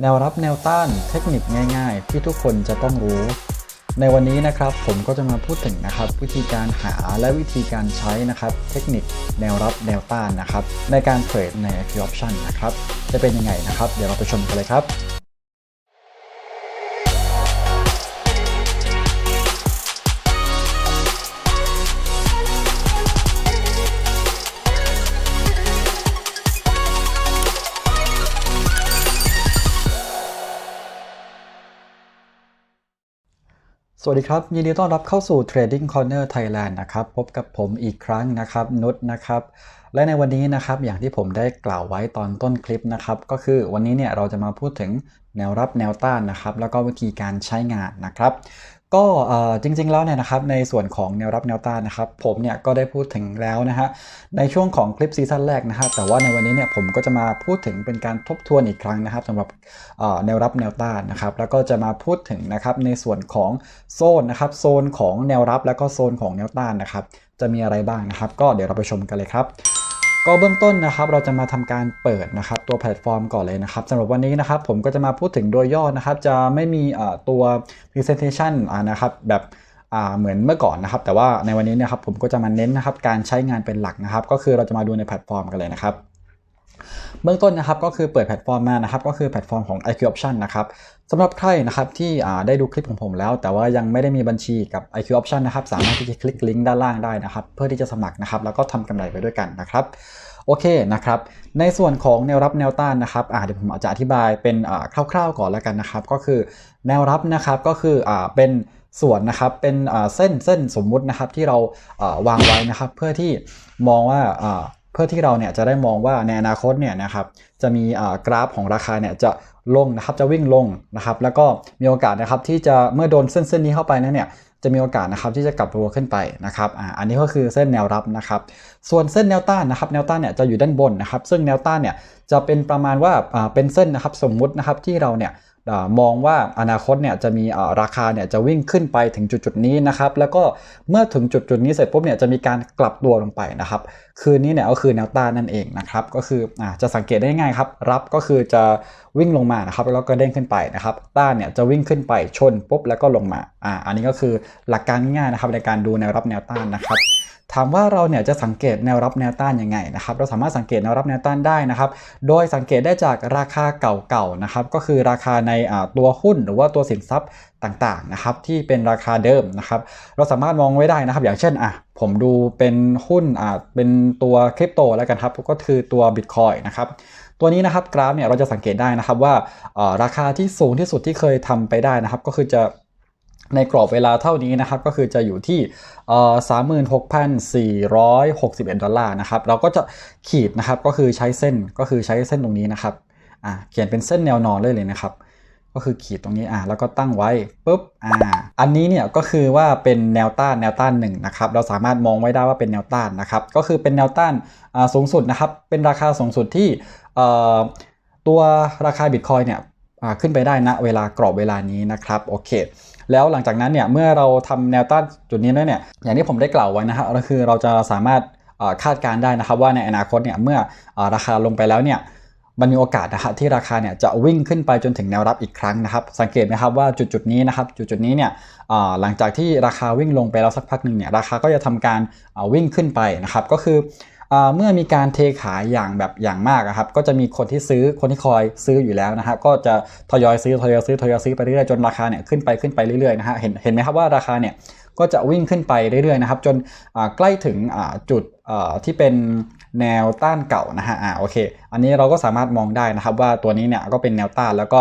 แนวรับแนวต้านเทคนิคง่าย ๆ ที่ทุกคนจะต้องรู้ ในวันนี้นะครับผมก็จะมาพูดถึงนะครับ วิธีการหาและวิธีการใช้นะครับ เทคนิคแนวรับแนวต้านนะครับ ในการเทรดใน Equity Option นะครับ จะเป็นยังไงนะครับ เดี๋ยวเราไปชมกันเลยครับ สวัสดีครับ ยินดีต้อนรับเข้าสู่ Trading Corner Thailand นะครับ พบกับผมอีกครั้งนะครับนุชนะครับ และในวันนี้นะครับอย่างที่ผมได้กล่าวไว้ตอนต้นคลิปนะครับ ก็คือวันนี้เนี่ยเราจะมาพูดถึงแนวรับแนวต้านนะครับ แล้วก็วิธีการใช้งานนะครับ ก็จริงๆแล้วเนี่ยนะครับในส่วนของแนวรับแนวต้านนะครับผมเนี่ยก็ได้พูดถึงแล้วนะฮะในช่วงของคลิปซีซั่นแรกนะฮะแต่ว่าในวันนี้เนี่ยผมก็จะมาพูดถึงเป็นการทบทวนอีกครั้งนะครับสำหรับแนวรับแนวต้านนะครับแล้วก็จะมาพูดถึงนะครับในส่วนของโซนนะครับโซนของแนวรับแล้วก็โซนของแนวต้านนะครับจะมีอะไรบ้างนะครับ ก็เดี๋ยวเราไปชมกันเลยครับ ก็เบื้องต้นนะครับเราจะมาทำการเปิดนะครับตัวแพลตฟอร์มก่อนเลยนะครับสำหรับวันนี้นะครับผมก็จะมาพูดถึงโดยย่อนะครับจะไม่มีเอ่อตัว presentation นะครับแบบอ่าเหมือนเมื่อก่อนนะครับ แต่ว่าในวันนี้เนะครับผมก็จะมาเน้นนะครับการใช้งานเป็นหลักนะครับ ก็คือเราจะมาดูในแพลตฟอร์มกันเลยนะครับ เบื้องต้นนะครับก็คือเปิดแพลตฟอร์มมานะครับก็คือแพลตฟอร์มของ IQ Option นะครับสำหรับใครนะครับที่ได้ดูคลิปของผมแล้ว แต่ว่ายังไม่ได้มีบัญชีกับ IQ Option นะครับสามารถที่จะคลิกลิงก์ด้านล่างได้นะครับเพื่อที่จะสมัครนะครับแล้วก็ทำกำไรไปด้วยกันนะครับโอเคนะครับในส่วนของแนวรับแนวต้านนะครับเดี๋ยวผมอาจจะอธิบายเป็นคร่าวๆก่อนแล้วกันนะครับ ก็คือแนวรับนะครับก็คืออเป็นส่วนนะครับเป็นเส้นเส้นสมมุตินะครับที่เราวางไว้นะครับ เพื่อที่มองว่า พื่อที่เราเนี่ยจะได้มองว่าในอนาคตเนี่ยนะครับจะมีกราฟของราคาเนี่ยจะลงนะครับจะวิ่งลงนะครับแล้วก็มีโอกาสนะครับที่จะเมื่อโดนเส้นเส้นนี้เข้าไปนั้นเนี่ยจะมีโอกาสนะครับที่จะกลับตัวขึ้นไปนะครับอ่าอันนี้ก็คือเส้นแนวรับนะครับส่วนเส้นแนวต้านนะครับแนวต้านเนี่ยจะอยู่ด้านบนนะครับซึ่งแนวต้านเนี่ยจะเป็นประมาณว่าอ่าเป็นเส้นนะครับสมมุตินะครับที่เราเนี่ย มองว่าอนาคตเนี่ยจะมีราคาเนี่ยจะวิ่งขึ้นไปถึงจุดจุดๆนี้นะครับแล้วก็เมื่อถึงจุดจุดๆนี้เสร็จปุ๊บเนี่ยจะมีการกลับตัวลงไปนะครับคืนนี้เนี่ยก็คือแนวต้านนั่นเองนะครับก็คืออจะสังเกตได้ง่ายครับรับก็คือจะวิ่งลงมานะครับแล้วก็เด้งขึ้นไปนะครับต้านเนี่ยจะวิ่งขึ้นไปชนปุ๊บแล้วก็ลงมาอ่าอันนี้ก็คือหลักการง่ายนะครับในการดูแนวรับแนวต้านนะครับ ถามว่าเราเนี่ยจะสังเกตแนวรับแนวต้านยังไงนะครับ เราสามารถสังเกตแนวรับแนวต้านได้นะครับ โดยสังเกตได้จากราคาเก่าๆนะครับ ก็คือราคาในาตัวหุ้นหรือว่าตัวสินทรัพย์ต่างๆนะครับที่เป็นราคาเดิมนะครับ เราสามารถมองไว้ได้นะครับ อย่างเช่นอะผมดูเป็นหุ้นอ่าเป็นตัวคริปโตแล้วกันครับ ก็คือตัว Bitcoin นะครับตัวนี้นะครับกราฟเนี่ยเราจะสังเกตได้นะครับว่าราคาที่สูงที่สุดที่เคยทำไปได้นะครับ ก็คือจะ ในกรอบเวลาเท่านี้นะครับ ก็คือจะอยู่ที่สามหมื่นหกพันสี่ร้อยหกสิบเอ็ดดอลลาร์นะครับ เราก็จะขีดนะครับ ก็คือใช้เส้นก็คือใช้เส้นตรงนี้นะครับอ่าเขียนเป็นเส้นแนวนอนเลยเลยนะครับ ก็คือขีดตรงนี้อ่าแล้วก็ตั้งไว้ปุ๊บอ่าอันนี้เนี่ยก็คือว่าเป็นแนวต้านแนวต้านหนึ่งนะครับ เราสามารถมองไว้ได้ว่าเป็นแนวต้านนะครับ ก็คือเป็นแนวต้านอ่าสูงสุดนะครับ เป็นราคาสูงสุดที่เอ่อตัวราคาบิตคอยเนี่ยอ่าขึ้นไปได้ณเวลากรอบเวลานี้นะครับโอเค แล้วหลังจากนั้นเนี่ยเมื่อเราทำแนวต้านจุดนี้แล้วเนี่ยอย่างที่ผมได้กล่าวไว้นะฮะก็คือเราจะสามารถคาดการณ์ได้นะครับว่าในอนาคตเนี่ยเมื่อราคาลงไปแล้วเนี่ยมันมีโอกาสนะฮะที่ราคาเนี่ยจะวิ่งขึ้นไปจนถึงแนวรับอีกครั้งนะครับ สังเกตไหมครับว่าจุดจุดนี้นะครับจุดจุดนี้เนี่ยหลังจากที่ราคาวิ่งลงไปแล้วสักพักหนึ่งเนี่ยราคาก็จะทำการวิ่งขึ้นไปนะครับก็คือ เมื่อมีการเทขายอย่างแบบอย่างมากครับก็จะมีคนที่ซื้อคนที่คอยซื้ออยู่แล้วนะฮะก็จะทยอยซื้อทยอยซื้อทยอยซื้อไปเรื่อยๆจนราคาเนี่ยขึ้นไปขึ้นไปเรื่อยๆนะฮะเห็นเห็นไหมครับว่าราคาเนี่ยก็จะวิ่งขึ้นไปเรื่อยๆนะครับจนใกล้ถึงจุดที่เป็นแนวต้านเก่านะฮะอ่าโอเค อันนี้เราก็สามารถมองได้นะครับว่าตัวนี้เนี่ยก็เป็นแนวต้านแล้วก็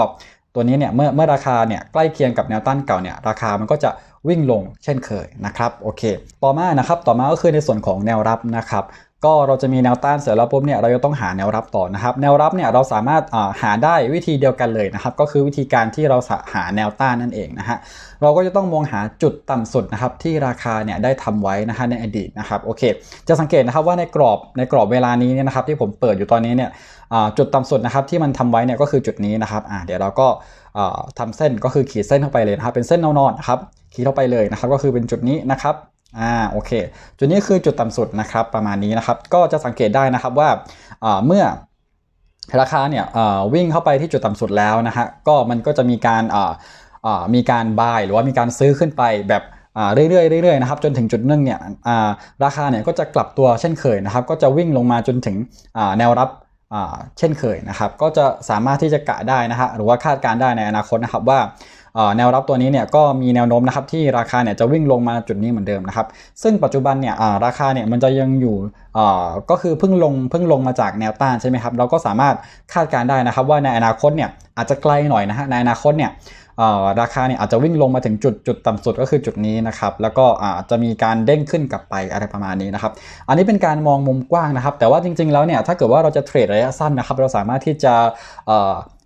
ตัวนี้เนี่ยเมื่อเมื่อราคาเนี่ยใกล้เคียงกับแนวต้านเก่าเนี่ยราคามันก็จะวิ่งลงเช่นเคยนะครับโอเค ต่อมานะครับต่อมาก็คือในส่วนของแนวรับนะครับ ก็เราจะมีแนวต้านเสร็จแล้วปุ๊บเนี่ยเราจะต้องหาแนวรับต่อนะครับ แนวรับเนี่ยเราสามารถหาได้วิธีเดียวกันเลยนะครับ ก็คือวิธีการที่เราหาแนวต้านนั่นเองนะฮะเราก็จะต้องมองหาจุดต่ำสุดนะครับที่ราคาเนี่ยได้ทำไว้นะฮะในอดีตนะครับโอเค จะสังเกตนะครับว่าในกรอบในกรอบเวลานี้เนี่ยนะครับ ที่ผมเปิดอยู่ตอนนี้เนี่ยจุดต่ำสุดนะครับที่มันทำไว้เนี่ยก็คือจุดนี้นะครับอ่าเดี๋ยวเราก็อ่าทำเส้นก็คือขีดเส้นเข้าไปเลยนะครับเป็นเส้นแนวนอนนะครับขีดเข้าไปเลยนะครับ ก็คือเป็นจุดนี้นะครับ อ่าโอเค จุดนี้คือจุดต่ำสุดนะครับประมาณนี้นะครับก็จะสังเกตได้นะครับว่าเมื่อราคาเนี่ยวิ่งเข้าไปที่จุดต่ำสุดแล้วนะฮะก็มันก็จะมีการมีการบายหรือว่ามีการซื้อขึ้นไปแบบเรื่อยๆเรื่อยๆนะครับจนถึงจุดนึงเนี่ยราคาเนี่ยก็จะกลับตัวเช่นเคยนะครับ ก็จะวิ่งลงมาจนถึงแนวรับเช่นเคยนะครับ ก็จะสามารถที่จะกะได้นะฮะหรือว่าคาดการได้ในอนาคตนะครับว่า แนวรับตัวนี้เนี่ยก็มีแนวโน้มนะครับที่ราคาเนี่ยจะวิ่งลงมาจุดนี้เหมือนเดิมนะครับ ซึ่งปัจจุบันเนี่ยราคาเนี่ยมันจะยังอยู่ก็คือเพิ่งลงเพิ่งลงมาจากแนวต้านใช่ไหมครับเราก็สามารถคาดการได้นะครับว่าในอนาคตเนี่ยอาจจะไกลหน่อยนะฮะในอนาคตเนี่ยราคาเนี่ยอาจจะวิ่งลงมาถึงจุดจุดต่ำสุดก็คือจุดนี้นะครับแล้วก็อาจจะมีการเด้งขึ้นกลับไปอะไรประมาณนี้นะครับอันนี้เป็นการมองมุมกว้างนะครับ แต่ว่าจริงๆแล้วเนี่ยถ้าเกิดว่าเราจะเทรดระยะสั้นนะครับเราสามารถที่จะ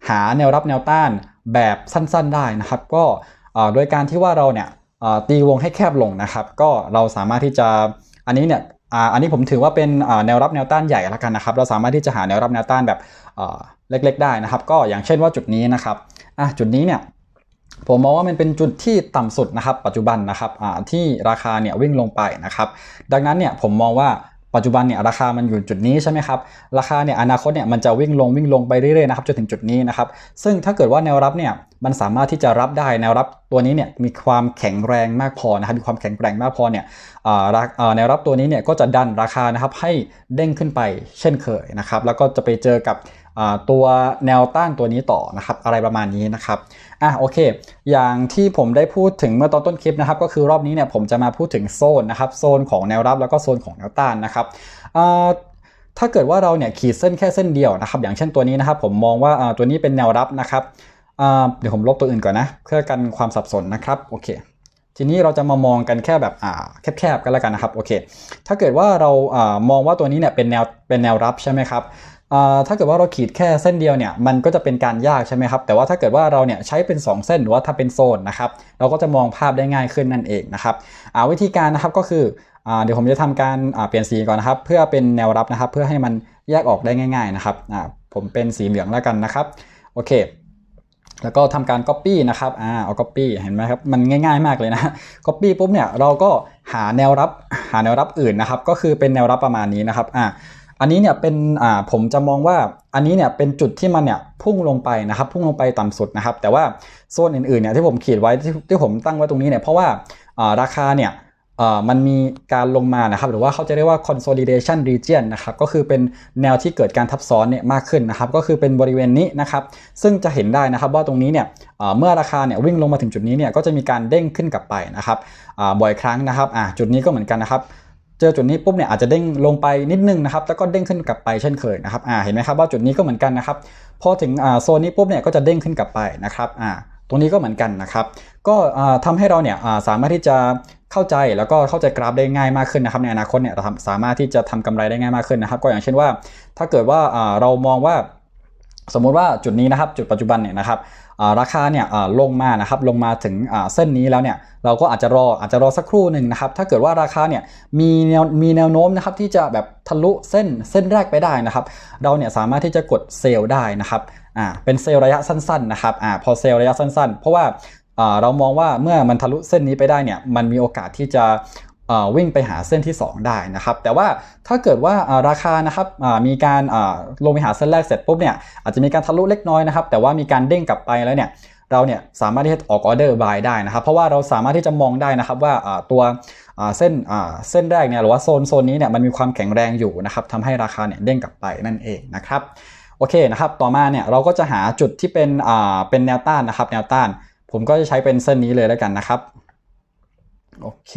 หาแนวรับแนวต้าน แบบสั้นๆได้นะครับ ก็โดยการที่ว่าเราเนี่ยตีวงให้แคบลงนะครับ ก็เราสามารถที่จะอันนี้เนี่ยอันนี้ผมถือว่าเป็นแนวรับแนวต้านใหญ่แล้วกันนะครับ เราสามารถที่จะหาแนวรับแนวต้านแบบเล็กๆ ได้นะครับ ก็อย่างเช่นว่าจุดนี้นะครับจุดนี้เนี่ยผมมองว่ามันเป็นจุดที่ต่ำสุดนะครับ ปัจจุบันนะครับที่ราคาเนี่ยวิ่งลงไปนะครับ ดังนั้นเนี่ยผมมองว่า ปัจจุบันเนี่ยราคามันอยู่จุดนี้ใช่ไหมครับ ราคาเนี่ยอนาคตเนี่ยมันจะวิ่งลงวิ่งลงไปเรื่อยๆนะครับจนถึงจุดนี้นะครับ ซึ่งถ้าเกิดว่าแนวรับเนี่ยมันสามารถที่จะรับได้แนวรับตัวนี้เนี่ยมีความแข็งแรงมากพอนะครับมีความแข็งแกร่งมากพอเนี่ยแนวรับตัวนี้เนี่ยก็จะดันราคานะครับให้เด้งขึ้นไปเช่นเคยนะครับ แล้วก็จะไปเจอกับ ตัวแนวต้านตัวนี้ต่อนะครับ อะไรประมาณนี้นะครับอะโอเค อย่างที่ผมได้พูดถึงเมื่อตอนต้นคลิปนะครับ ก็คือรอบนี้เนี่ยผมจะมาพูดถึงโซนนะครับโซนของแนวรับแล้วก็โซนของแนวต้านนะครับถ้าเกิดว่าเราเนี่ยขีดเส้นแค่เส้นเดียวนะครับ อย่างเช่นตัวนี้นะครับ ผมมองว่าตัวนี้เป็นแนวรับนะครับเดี๋ยวผมลบตัวอื่นก่อนนะเพื่อกันความสับสนนะครับโอเคทีนี้เราจะมามองกันแค่แบบอ่าแคบๆกันแล้วกันนะครับโอเค ถ้าเกิดว่าเรามองว่าตัวนี้เนี่ยเป็นแนวเป็นแนวรับใช่ไหมครับ ถ้าเกิดว่าเราขีดแค่เส้นเดียวเนี่ยมันก็จะเป็นการยากใช่ไหมครับแต่ว่าถ้าเกิดว่าเราเนี่ยใช้เป็น 2 เส้นหรือว่าถ้าเป็นโซนนะครับเราก็จะมองภาพได้ง่ายขึ้นนั่นเองนะครับวิธีการนะครับก็คือเดี๋ยวผมจะทำการเปลี่ยนสีก่อนนะครับ เพื่อเป็นแนวรับนะครับ เพื่อให้มันแยกออกได้ง่าย ๆนะครับผมเป็นสีเหลืองแล้วกันนะครับโอเค แล้วก็ทำการ Copy นะครับอ่าเอา Copy เห็นไหมครับมันง่าย ๆ มากเลยนะ Copy ปุ๊บเนี่ยเราก็หาแนวรับหาแนวรับอื่นนะครับ ก็คือเป็นแนวรับประมาณนี้นะครับอ่า อันนี้เนี่ยเป็นอ่าผมจะมองว่าอันนี้เนี่ยเป็นจุดที่มันเนี่ยพุ่งลงไปนะครับ พุ่งลงไปต่ำสุดนะครับ แต่ว่าโซนอื่นๆเนี่ยที่ผมขีดไว้ที่ที่ผมตั้งไว้ตรงนี้เนี่ยเพราะว่าอ่าราคาเนี่ยมันมีการลงมานะครับ หรือว่าเขาจะเรียกว่า consolidation region นะครับ ก็คือเป็นแนวที่เกิดการทับซ้อนเนี่ยมากขึ้นนะครับ ก็คือเป็นบริเวณนี้นะครับ ซึ่งจะเห็นได้นะครับว่าตรงนี้เนี่ยเมื่อราคาเนี่ยวิ่งลงมาถึงจุดนี้เนี่ยก็จะมีการเด้งขึ้นกลับไปนะครับบ่อยครั้งนะครับจุดนี้ก็เหมือนกันนะครับ เจอจุดนี้ปุ๊บเนี่ยอาจจะเด้งลงไปนิดนึงนะครับแล้วก็เด้งขึ้นกลับไปเช่นเคยนะครับอ่าเห็นไหมครับว่าจุดนี้ก็เหมือนกันนะครับพอถึงอ่าโซนนี้ปุ๊บเนี่ยก็จะเด้งขึ้นกลับไปนะครับอ่าตรงนี้ก็เหมือนกันนะครับ ก็ทำให้เราเนี่ยสามารถที่จะเข้าใจแล้วก็เข้าใจกราฟได้ง่ายมากขึ้นนะครับในอนาคตเนี่ยเราสามารถที่จะทำกำไรได้ง่ายมากขึ้นนะครับ ก็อย่างเช่นว่า ถ้าเกิดว่าเรามองว่า สมมุติว่าจุดนี้นะครับจุดปัจจุบันเนี่ยนะครับราคาเนี่ยลงมานะครับลงมาถึงเส้นนี้แล้วเนี่ยเราก็อาจจะรออาจจะรอสักครู่หนึ่งนะครับถ้าเกิดว่าราคาเนี่ยมีแนวมีแนวโน้มนะครับที่จะแบบทะลุเส้นเส้นแรกไปได้นะครับ เราเนี่ยสามารถที่จะกดเซลล์ได้นะครับอ่าเป็นเซลล์ระยะสั้นๆนะครับอ่าพอเซลล์ระยะสั้น ๆ เพราะว่าเรามองว่าเมื่อมันทะลุเส้นนี้ไปได้เนี่ยมันมีโอกาสที่จะ วิ่งไปหาเส้นที่ 2 ได้นะครับ แต่ว่าถ้าเกิดว่าราคานะครับมีการลงไปหาเส้นแรกเสร็จปุ๊บเนี่ยอาจจะมีการทะลุเล็กน้อยนะครับ แต่ว่ามีการเด้งกลับไปแล้วเนี่ยเราเนี่ยสามารถที่จะออกออเดอร์บายได้นะครับ เพราะว่าเราสามารถที่จะมองได้นะครับว่าตัวเส้นเส้นแรกเนี่ยหรือว่าโซนโซนนี้เนี่ยมันมีความแข็งแรงอยู่นะครับทำให้ราคาเนี่ยเด้งกลับไปนั่นเองนะครับโอเคนะครับต่อมาเนี่ยเราก็จะหาจุดที่เป็นเป็นแนวต้านนะครับ แนวต้าน ผมก็จะใช้เป็นเส้นนี้เลยแล้วกันนะครับโอเค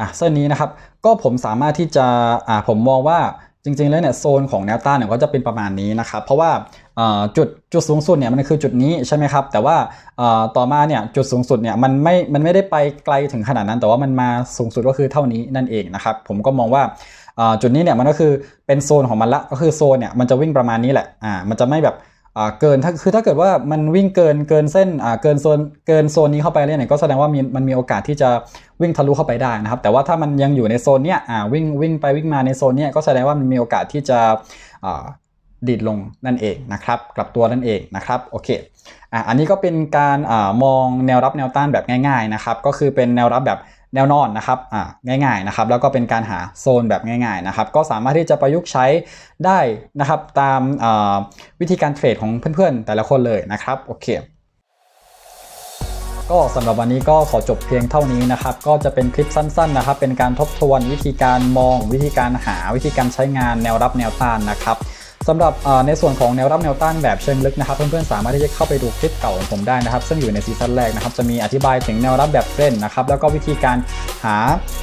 อะเส้นนี้นะครับก็ผมสามารถที่จะอ่าผมมองว่าจริงๆ แล้วเนี่ยโซนของแนวต้านเนี่ยก็จะเป็นประมาณนี้นะครับ เพราะว่าจุดจุดสูงสุดเนี่ยมันคือจุดนี้ใช่ไหมครับ แต่ว่าต่อมาเนี่ยจุดสูงสุดเนี่ยมันไม่มันไม่ได้ไปไกลถึงขนาดนั้น แต่ว่ามันมาสูงสุดก็คือเท่านี้นั่นเองนะครับ ผมก็มองว่าจุดนี้เนี่ยมันก็คือเป็นโซนของมันละก็คือโซนเนี่ยมันจะวิ่งประมาณนี้แหละอ่ามันจะไม่แบบ เกินถ้าคือถ้าเกิดว่ามันวิ่งเกินเกินเส้นเกินโซนเกินโซนนี้เข้าไปเนี่ยก็แสดงว่ามีมันมีโอกาสที่จะวิ่งทะลุเข้าไปได้นะครับ แต่ว่าถ้ามันยังอยู่ในโซนเนี้ยวิ่งวิ่งไปวิ่งมาในโซนเนี้ยก็แสดงว่ามันมีโอกาสที่จะดีดลงนั่นเองนะครับกลับตัวนั่นเองนะครับโอเคอะอันนี้ก็เป็นการอมองแนวรับแนวต้านแบบง่ายๆนะครับก็คือเป็นแนวรับแบบ แนวนอนนะครับอ่าง่ายๆนะครับแล้วก็เป็นการหาโซนแบบง่ายๆนะครับก็สามารถที่จะประยุกต์ใช้ได้นะครับตามาวิธีการเทรดของเพื่อนๆ แต่ละคนเลยนะครับโอเคก็สำหรับวันนี้ก็ขอจบเพียงเท่านี้นะครับ ก็จะเป็นคลิปสั้นๆนะครับ เป็นการทบทวนวิธีการมอง วิธีการหาวิธีการใช้งานแนวรับแนวต้านนะครับ สำหรับในส่วนของแนวรับแนวต้านแบบเชิงลึกนะครับ เพื่อนๆสามารถที่จะเข้าไปดูคลิปเก่าของผมได้นะครับ ซึ่งอยู่ในซีซั่นแรกนะครับ จะมีอธิบายถึงแนวรับแบบเทรนนะครับ แล้วก็วิธีการหา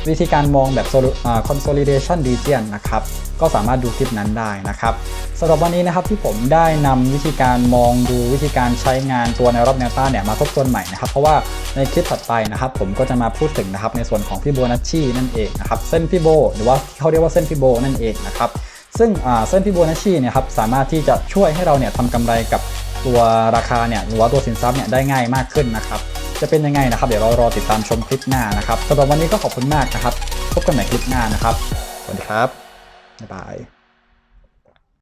วิธีการมองแบบ solu- อ่า consolidation region นะครับ ก็สามารถดูคลิปนั้นได้นะครับสำหรับวันนี้นะครับที่ผมได้นำวิธีการมองดูวิธีการใช้งานตัวแนวรับแนวต้านเนี่ยมาทบทวนใหม่นะครับ เพราะว่าในคลิปถัดไปนะครับ ผมก็จะมาพูดถึงนะครับในส่วนของฟิโบนัชชีนั่นเองนะครับเส้นฟิโบ หรือว่าเขาเรียกว่าเส้นฟิโบนั่นเองนะครับ ซึ่งอ่าเส้นฟิโบนัชชีเนี่ยครับสามารถที่จะช่วยให้เราเนี่ยทำกำไรกับตัวราคาเนี่ยหรือว่าตัวสินทรัพย์เนี่ยได้ง่ายมากขึ้นนะครับจะเป็นยังไงนะครับ เดี๋ยวเรารอติดตามชมคลิปหน้านะครับสำหรับวันนี้ก็ขอบคุณมากนะครับ พบกันใหม่คลิปหน้านะครับ สวัสดีครับ บ๊ายบาย